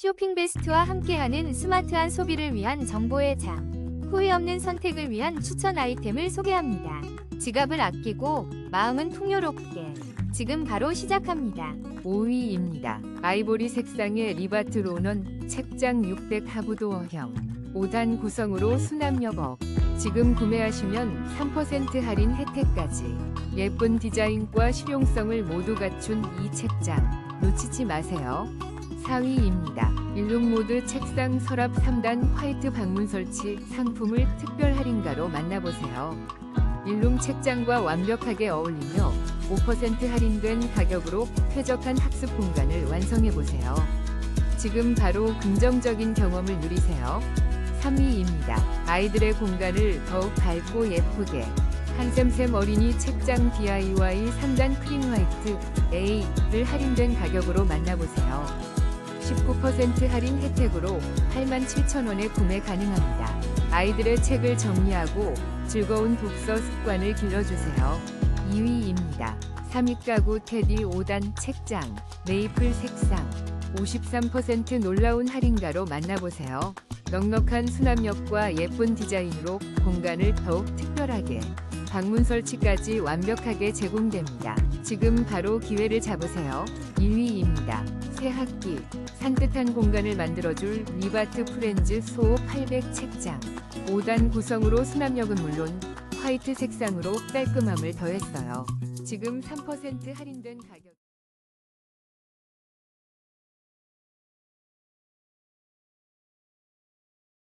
쇼핑 베스트와 함께하는 스마트한 소비를 위한 정보의 장. 후회 없는 선택을 위한 추천 아이템을 소개합니다. 지갑을 아끼고 마음은 풍요롭게. 지금 바로 시작합니다. 5위입니다. 아이보리 색상의 리바트 로넌 책장 600 하부도어형 5단 구성으로 수납력 업. 지금 구매하시면 3% 할인 혜택까지. 예쁜 디자인과 실용성을 모두 갖춘 이 책장 놓치지 마세요. 4위입니다. 일룸 모드 책상 서랍 3단 화이트 방문 설치 상품을 특별 할인가로 만나보세요. 일룸 책장과 완벽하게 어울리며 5% 할인된 가격으로 쾌적한 학습 공간을 완성해보세요. 지금 바로 긍정적인 경험을 누리세요. 3위입니다. 아이들의 공간을 더욱 밝고 예쁘게 한샘샘 어린이 책장 DIY 3단 크림 화이트 A를 할인된 가격으로 만나보세요. 19% 할인 혜택으로 87,000원에 구매 가능합니다. 아이들의 책을 정리하고 즐거운 독서 습관을 길러주세요. 2위입니다. 3위 가구 테디 5단 책장 메이플 색상 53% 놀라운 할인가로 만나보세요. 넉넉한 수납력과 예쁜 디자인으로 공간을 더욱 특별하게 방문 설치까지 완벽하게 제공됩니다. 지금 바로 기회를 잡으세요. 1위입니다. 새 학기 산뜻한 공간을 만들어줄 리바트 프렌즈 소800 책장 5단 구성으로 수납력은 물론 화이트 색상으로 깔끔함을 더했어요. 지금 3% 할인된 가격